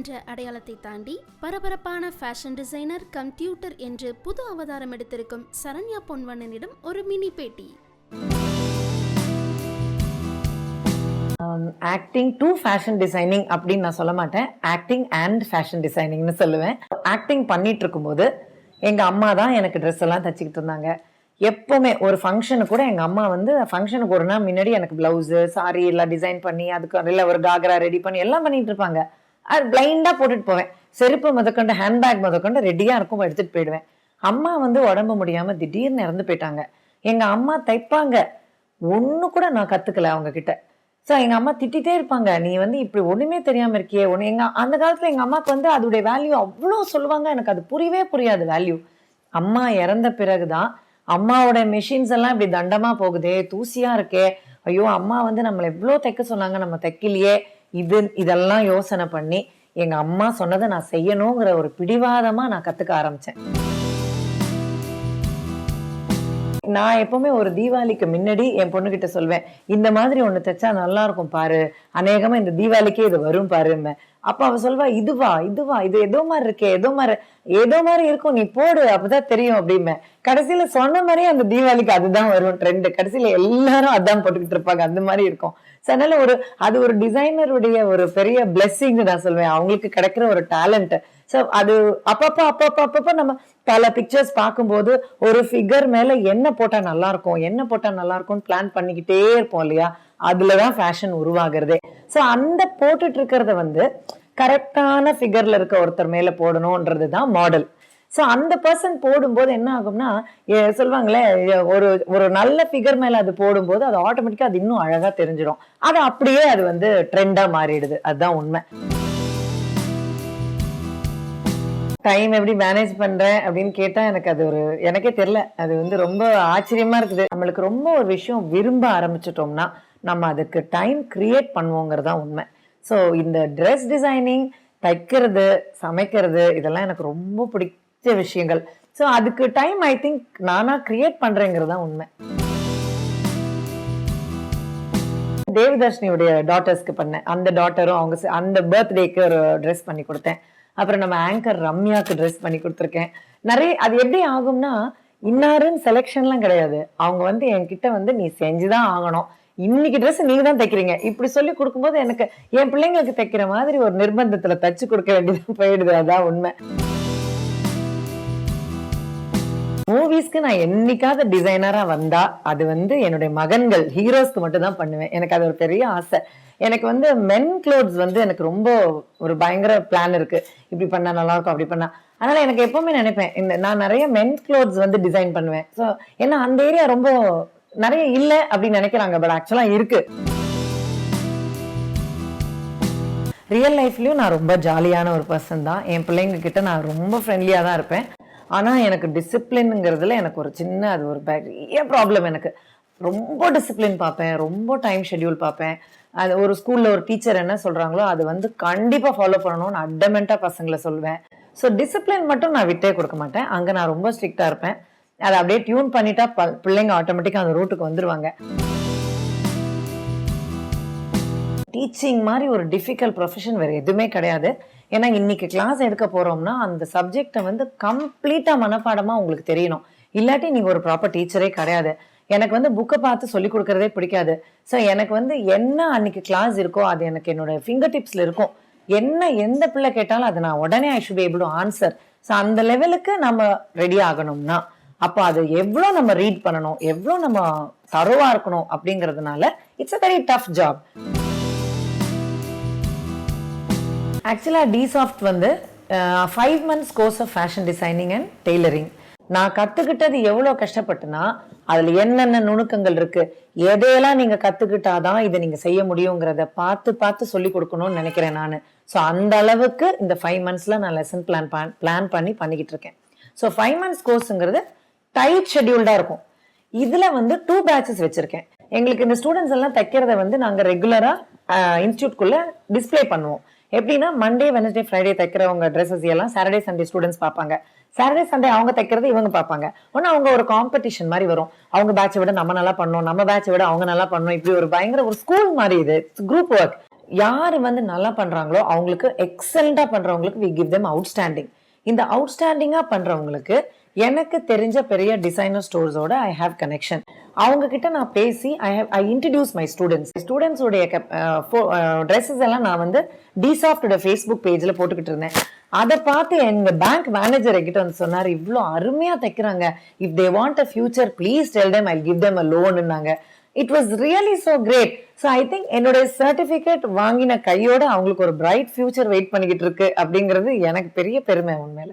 என்ற அடையாளத்தை தாண்டி பரபரப்பான ஃபேஷன் டிசைனர் கம்ப்யூட்டர் என்று புது அவதாரம் எடுத்திருக்கும் சரண்யா பொன்வண்ணனிடம் ஒரு மினி பேட்டி. ஆக்டிங் டு ஃபேஷன் டிசைனிங் அப்படின்னு நான் சொல்ல மாட்டேன். ஆக்டிங் அண்ட் ஃபேஷன் டிசைனிங்னு சொல்லுவேன். ஆக்டிங் பண்ணிட்டு இருக்கும்போது எங்கள் அம்மா தான் எனக்கு ட்ரெஸ் எல்லாம் தச்சுக்கிட்டு இருந்தாங்க. எப்போவுமே ஒரு ஃபங்க்ஷனுக்கு கூட எங்கள் அம்மா வந்து ஃபங்க்ஷனுக்கு ஒரு நாள் முன்னாடி எனக்கு ப்ளவுஸு சாரி எல்லாம் டிசைன் பண்ணி அதுக்கு இல்லை ஒரு காக்ரா ரெடி பண்ணி எல்லாம் பண்ணிட்டு இருப்பாங்க. அது பிளைண்டாக போட்டுட்டு போவேன். செருப்பு முதற்கொண்டு ஹேண்ட்பேக் முதற்கொண்டு ரெடியாக இருக்கும் எடுத்துகிட்டு போயிடுவேன். அம்மா வந்து உடம்பு முடியாமல் திடீர்னு இறந்து போயிட்டாங்க. எங்கள் அம்மா தைப்பாங்க. ஒன்று கூட நான் கற்றுக்கல அவங்கக்கிட்ட ஸோ எங்கள் அம்மா திட்டிகிட்டே இருப்பாங்க. நீ வந்து இப்படி ஒன்றுமே தெரியாமல் இருக்கியே. ஒன்று எங்கள் அந்த காலத்தில் எங்கள் அம்மாவுக்கு வந்து அதோடைய வேல்யூ அவ்வளோ சொல்லுவாங்க. எனக்கு அது புரியவே புரியாது வேல்யூ அம்மா இறந்த பிறகு தான் அம்மாவோட மெஷின்ஸ் எல்லாம் இப்படி தண்டமாக போகுதே தூசியாக இருக்கே. ஐயோ அம்மா வந்து நம்மளை எவ்வளோ தைக்க சொன்னாங்க நம்ம தைக்கலையே. இது இதெல்லாம் யோசனை பண்ணி எங்கள் அம்மா சொன்னதை நான் செய்யணுங்கிற ஒரு பிடிவாதமாக நான் கற்றுக்க ஆரம்பித்தேன் நான் எப்பவுமே ஒரு தீபாவளிக்கு முன்னாடி என் பொண்ணுகிட்ட சொல்வேன் இந்த மாதிரி ஒண்ணு தைச்சா நல்லா இருக்கும் பாரு அநேகமா இந்த தீபாவளிக்கே இது வரும் பாரு அப்ப அவ சொல்வா இதுவா இதுவா இது ஏதோ மாதிரி இருக்கே ஏதோ மாதிரி ஏதோ மாதிரி இருக்கும் நீ போடு அப்பதான் தெரியும் அப்படிமே கடைசியில சொன்ன மாதிரியே அந்த தீபாவளிக்கு அதுதான் வரும் ட்ரெண்ட் கடைசியில எல்லாரும் அதான் போட்டுக்கிட்டு இருப்பாங்க அந்த மாதிரி இருக்கும். அதனால ஒரு அது ஒரு டிசைனருடைய ஒரு பெரிய பிளெஸ்ஸிங் நான் சொல்வேன். அவங்களுக்கு கிடைக்கிற ஒரு டேலண்ட் ஸோ அது அப்பப்போ அப்பப்போ அப்பப்போ நம்ம பல பிக்சர்ஸ் பார்க்கும்போது ஒரு ஃபிகர் மேலே என்ன போட்டால் நல்லாயிருக்கும் என்ன போட்டால் நல்லா இருக்கும்னு பிளான் பண்ணிக்கிட்டே இருப்போம் இல்லையா? அதுலதான் ஃபேஷன் உருவாகிறதே. ஸோ அந்த போட்டுட்டு இருக்கிறத வந்து கரெக்டான ஃபிகர்ல இருக்க ஒருத்தர் மேலே போடணுன்றது தான் மாடல் ஸோ அந்த பர்சன் போடும்போது என்ன ஆகும்னா சொல்லுவாங்களே ஒரு ஒரு நல்ல ஃபிகர் மேலே அது போடும்போது அது ஆட்டோமேட்டிக்காக அது இன்னும் அழகாக தெரிஞ்சிடும். அது அப்படியே அது வந்து ட்ரெண்டாக மாறிடுது. அதுதான் உண்மை. டைம் எப்படி மேனேஜ் பண்றேன் அப்படின்னு கேட்டா எனக்கு அது ஒரு எனக்கே தெரியல. அது வந்து ரொம்ப ஆச்சரியமா இருக்குது. நம்மளுக்கு ரொம்ப ஒரு விஷயம் விரும்ப ஆரம்பிச்சிட்டோம்னா நம்ம அதுக்கு டைம் கிரியேட் பண்ணுவோங்கிறது தான் உண்மை. ஸோ இந்த ட்ரெஸ் டிசைனிங் தைக்கிறது சமைக்கிறது இதெல்லாம் எனக்கு ரொம்ப பிடிச்ச விஷயங்கள். ஸோ அதுக்கு டைம் ஐ திங்க் நானா கிரியேட் பண்றேங்கிறது தான் உண்மை. தேவதர்ஷினியுடைய டாட்டர்ஸ்க்கு பண்ணேன். அந்த டாட்டரும் அவங்க அந்த பர்த்டேக்கு ஒரு ட்ரெஸ் பண்ணி கொடுத்தேன். அப்புறம் நம்ம ஆங்கர் ரம்யாக்கு ட்ரெஸ் பண்ணி கொடுத்துருக்கேன். நிறைய அது எப்படி ஆகும்னா இன்னாருன்னு செலெக்ஷன்லாம் கிடையாது. அவங்க வந்து என்கிட்ட வந்து நீ செஞ்சுதான் ஆகணும். இன்னைக்கு ட்ரெஸ் நீங்க தான் தைக்கிறீங்க. இப்படி சொல்லி கொடுக்கும்போது எனக்கு என் பிள்ளைங்களுக்கு தைக்கிற மாதிரி ஒரு நிர்பந்தத்துல தச்சு கொடுக்க வேண்டியது போயிடுது. அதான் உண்மை. மூவிஸ்க்கு நான் என்னைக்காவது டிசைனரா வந்தா அது வந்து என்னுடைய மகன்கள் ஹீரோஸ்க்கு மட்டும் தான் பண்ணுவேன். எனக்கு அது ஒரு பெரிய ஆசை. எனக்கு வந்து மென் க்ளோத்ஸ் வந்து எனக்கு ரொம்ப ஒரு பயங்கர பிளான் இருக்கு. இப்படி பண்ணா நல்லா இருக்கும் அப்படி பண்ணா. அதனால எனக்கு எப்பவுமே நினைப்பேன் இந்த நான் நிறைய மென் க்ளோத்ஸ் வந்து டிசைன் பண்ணுவேன். ஸோ ஏன்னா அந்த ஏரியா ரொம்ப நிறைய இல்லை அப்படின்னு நினைக்கிறாங்க பட் ஆக்சுவலா இருக்கு. ரியல் லைஃப்லயும் நான் ரொம்ப ஜாலியான ஒரு பர்சன் தான். என் பிள்ளைங்க கிட்ட நான் ரொம்ப ஃப்ரெண்ட்லியாக தான் இருப்பேன். ஆனா எனக்கு டிசிப்ளின்ங்கிறதுல எனக்கு ஒரு சின்ன அது ஒரு பெரிய ப்ராப்ளம் எனக்கு. ரொம்ப டிசிப்ளின் பார்ப்பேன் ரொம்ப டைம் ஷெட்யூல் பார்ப்பேன். அது ஒரு ஸ்கூல்ல ஒரு டீச்சர் என்ன சொல்றாங்களோ அது வந்து கண்டிப்பாக ஃபாலோ பண்ணணும்னு அட்டமெண்ட்டாக பசங்களை சொல்லுவேன் ஸோ டிசிப்ளின் மட்டும் நான் விட்டே கொடுக்க மாட்டேன். அங்க நான் ரொம்ப ஸ்ட்ரிக்டாக இருப்பேன். அதை அப்படியே டியூன் பண்ணிட்டா ப- பிள்ளைங்க ஆட்டோமேட்டிக்காக அந்த ரூட்டுக்கு வந்துருவாங்க. டீச்சிங் மாதிரி ஒரு டிஃபிகல்ட் ப்ரொஃபஷன் வேறு எதுவுமே கிடையாது. ஏன்னா இன்னைக்கு கிளாஸ் எடுக்க போறோம்னா அந்த சப்ஜெக்டை வந்து கம்ப்ளீட்டா மனப்பாடமா உங்களுக்கு தெரியணும். இல்லாட்டி நீங்கள் ஒரு ப்ராப்பர் டீச்சரே கிடையாது. எனக்கு வந்து புக்கை பார்த்து சொல்லி கொடுக்கறதே பிடிக்காது. ஸோ எனக்கு வந்து என்ன அன்னைக்கு கிளாஸ் இருக்கோ அது எனக்கு என்னோட ஃபிங்கர் டிப்ஸில் இருக்கும். என்ன எந்த பிள்ளை கேட்டாலும் அதை நான் உடனே I should able to answer so அந்த லெவலுக்கு நம்ம ரெடி ஆகணும்னா அப்போ அது எவ்வளோ நம்ம ரீட் பண்ணணும் எவ்வளோ நம்ம தரோவா இருக்கணும் அப்படிங்கிறதுனால it's a very tough job ஆக்சுவலாக டிசாஃப்ட் வந்து five months course of fashion designing and tailoring நான் கத்துக்கிட்டது எவ்வளோ கஷ்டப்பட்டுனா அதுல என்னென்ன நுணுக்கங்கள் இருக்கு எதையெல்லாம் நீங்க கத்துக்கிட்டாதான் இதை நீங்க செய்ய முடியுங்கிறத பார்த்து பார்த்து சொல்லி கொடுக்கணும்னு நினைக்கிறேன் நான். ஸோ அந்த அளவுக்கு இந்த ஃபைவ் மந்த்ஸ்ல நான் லெசன் பிளான் பிளான் பண்ணி பண்ணிக்கிட்டு இருக்கேன். ஸோ ஃபைவ் மந்த்ஸ் கோர்ஸுங்கிறது டைட் ஷெட்யூல்டா இருக்கும். இதுல வந்து டூ பேட்சஸ் வச்சிருக்கேன். எங்களுக்கு இந்த ஸ்டூடெண்ட்ஸ் எல்லாம் தைக்கிறத வந்து நாங்க ரெகுலரா இன்ஸ்டியூட்குள்ள டிஸ்பிளே பண்ணுவோம். எப்படின்னா மண்டே வெனஸ்டே ஃப்ரைடே தைக்கிறவங்க ட்ரெஸ்ஸஸ் எல்லாம் சாட்டர்டே சண்டே ஸ்டூடெண்ட்ஸ் பார்ப்பாங்க. சாட்டர்டே சண்டே அவங்க தைக்கிறது இவங்க பார்ப்பாங்க. ஒன்று அவங்க ஒரு காம்படிஷன் மாதிரி வரும். அவங்க பேட்சை விட நம்ம நல்லா பண்ணோம் நம்ம பேட்சை விட அவங்க நல்லா பண்ணோம். இப்படி ஒரு பயங்கர ஒரு ஸ்கூல் மாதிரி இது. குரூப் ஒர்க் யார் வந்து நல்லா பண்றாங்களோ அவங்களுக்கு எக்ஸலண்டா பண்றவங்களுக்கு வி கிவ் தெம் அவுட்ஸ்டாண்டிங் இந்த அவுட்ஸ்டாண்டிங்காக பண்றவங்களுக்கு எனக்கு தெரிஞ்ச பெரிய டிசைனர் ஸ்டோர்ஸோட ஐ ஹாவ் கனெக்ஷன் அவங்க கிட்ட நான் பேசி I have I introduce my students ஸ்டூடெண்ட்ஸோடைய dresses எல்லாம் நான் வந்து டிசாஃப்டோட ஃபேஸ்புக் பேஜ்ல போட்டுக்கிட்டு இருந்தேன். அதை பார்த்து எங்க பேங்க் மேனேஜர் கிட்ட வந்து சொன்னார் இவ்வளோ அருமையா தைக்கிறாங்க. If they want a future please tell them I give them a லோன்னாங்க it was really so great so I think என்னுடைய சர்டிஃபிகேட் வாங்கின கையோட அவங்களுக்கு ஒரு பிரைட் ஃபியூச்சர் வெயிட் பண்ணிக்கிட்டு இருக்கு அப்படிங்கிறது எனக்கு பெரிய பெருமை உண்மையில.